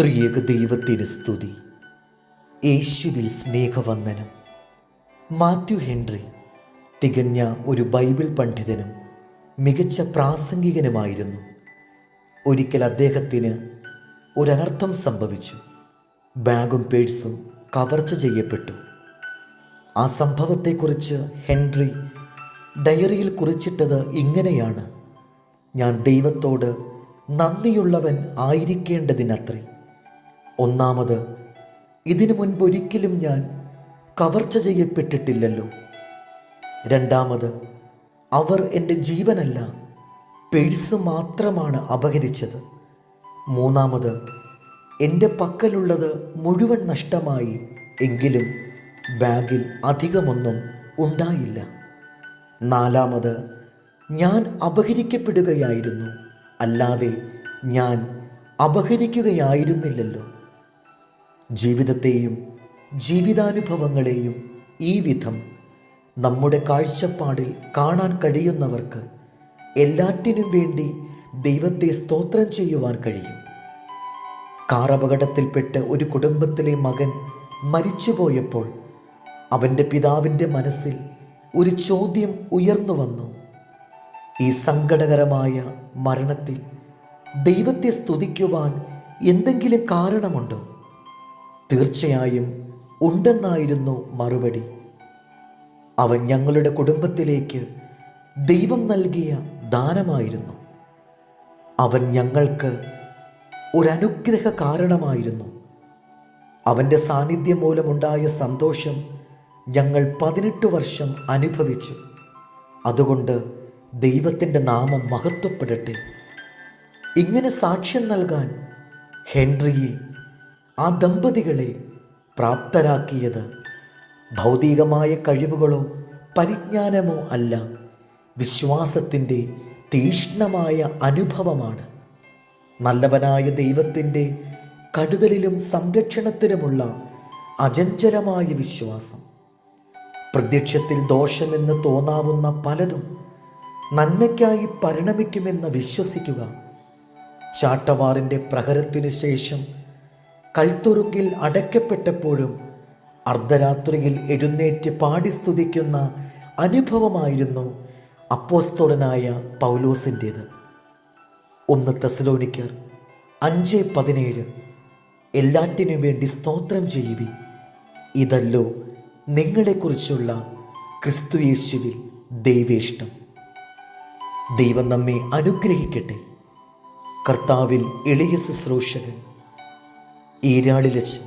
ത്രിയേക ദൈവത്തിന് സ്തുതി. യേശുവിൽ സ്നേഹവന്ദനം. മാത്യു ഹെൻറി തികഞ്ഞ ഒരു ബൈബിൾ പണ്ഡിതനും മികച്ച പ്രാസംഗികനുമായിരുന്നു. ഒരിക്കൽ അദ്ദേഹത്തിന് ഒരനർത്ഥം സംഭവിച്ചു. ബാഗും പേഴ്സും കവർച്ച ചെയ്യപ്പെട്ടു. ആ സംഭവത്തെക്കുറിച്ച് ഹെൻറി ഡയറിയിൽ കുറിച്ചിട്ടത് ഇങ്ങനെയാണ്. ഞാൻ ദൈവത്തോട് നന്ദിയുള്ളവൻ ആയിരിക്കേണ്ടതിനത്രേ. ഒന്നാമത് ഇതിനു മുൻപ് ഒരിക്കലും ഞാൻ കവർച്ച ചെയ്യപ്പെട്ടിട്ടില്ലല്ലോ. രണ്ടാമത് അവർ എന്റെ ജീവനല്ല പേഴ്സ് മാത്രമാണ് അപഹരിച്ചത്. മൂന്നാമത് എന്റെ പക്കലുള്ളത് മുഴുവൻ നഷ്ടമായി എങ്കിലും ബാഗിൽ അധികമൊന്നും ഉണ്ടായില്ല. നാലാമത് ഞാൻ അപഹരിക്കപ്പെടുകയായിരുന്നു അല്ലാതെ ഞാൻ അപഹരിക്കുകയായിരുന്നില്ലല്ലോ. ജീവിതത്തെയും ജീവിതാനുഭവങ്ങളെയും ഈ വിധം നമ്മുടെ കാഴ്ചപ്പാടിൽ കാണാൻ കഴിയുന്നവർക്ക് എല്ലാറ്റിനും വേണ്ടി ദൈവത്തെ സ്തോത്രം ചെയ്യുവാൻ കഴിയും. കാർ അപകടത്തിൽപ്പെട്ട് ഒരു കുടുംബത്തിലെ മകൻ മരിച്ചുപോയപ്പോൾ അവന്റെ പിതാവിന്റെ മനസ്സിൽ ഒരു ചോദ്യം ഉയർന്നു വന്നു. ഈ സങ്കടകരമായ മരണത്തിൽ ദൈവത്തെ സ്തുതിക്കുവാൻ എന്തെങ്കിലും കാരണമുണ്ടോ? തീർച്ചയായും ഉണ്ടെന്നായിരുന്നു മറുപടി. അവൻ ഞങ്ങളുടെ കുടുംബത്തിലേക്ക് ദൈവം നൽകിയ ദാനമായിരുന്നു. അവൻ ഞങ്ങൾക്ക് ഒരനുഗ്രഹ കാരണമായിരുന്നു. അവന്റെ സാന്നിധ്യം മൂലമുണ്ടായ സന്തോഷം ഞങ്ങൾ പതിനെട്ട് വർഷം അനുഭവിച്ചു. അതുകൊണ്ട് ദൈവത്തിന്റെ നാമം മഹത്വപ്പെടട്ടെ. ഇങ്ങനെ സാക്ഷ്യം നൽകാൻ ഹെൻറിയെ ആ ദമ്പതികളെ പ്രാപ്തരാക്കിയത് ഭൗതികമായ കഴിവുകളോ പരിജ്ഞാനമോ അല്ല. വിശ്വാസത്തിന്റെ തീഷ്ണമായ അനുഭവമാണ്. നല്ലവനായ ദൈവത്തിന്റെ കടുതലിലും സംരക്ഷണത്തിലുമുള്ള അചഞ്ചലമായ വിശ്വാസം. പ്രത്യക്ഷത്തിൽ ദോഷമെന്ന് തോന്നാവുന്ന പലതും നന്മയ്ക്കായി പരിണമിക്കുമെന്ന് വിശ്വസിക്കുക. ചാട്ടവാറിന്റെ പ്രഹരത്തിനു ശേഷം കൽത്തുറുങ്കിൽ അടയ്ക്കപ്പെട്ടപ്പോഴും അർദ്ധരാത്രിയിൽ എഴുന്നേറ്റ് പാടി സ്തുതിക്കുന്ന അനുഭവമായിരുന്നു അപ്പോസ്തോലനായ പൗലോസിന്റേത്. ഒന്ന് തെസലോനിക്കർ അഞ്ച് പതിനേഴ്. എല്ലാറ്റിനും വേണ്ടി സ്തോത്രം ചെയ്യുവി ഇതല്ലോ നിങ്ങളെക്കുറിച്ചുള്ള ക്രിസ്തുയേശുവിൽ ദൈവേഷ്ടം. ദൈവം നമ്മെ അനുഗ്രഹിക്കട്ടെ. കർത്താവിൽ എളിയ ശുശ്രൂഷകൻ ഈരാളിലച്ചും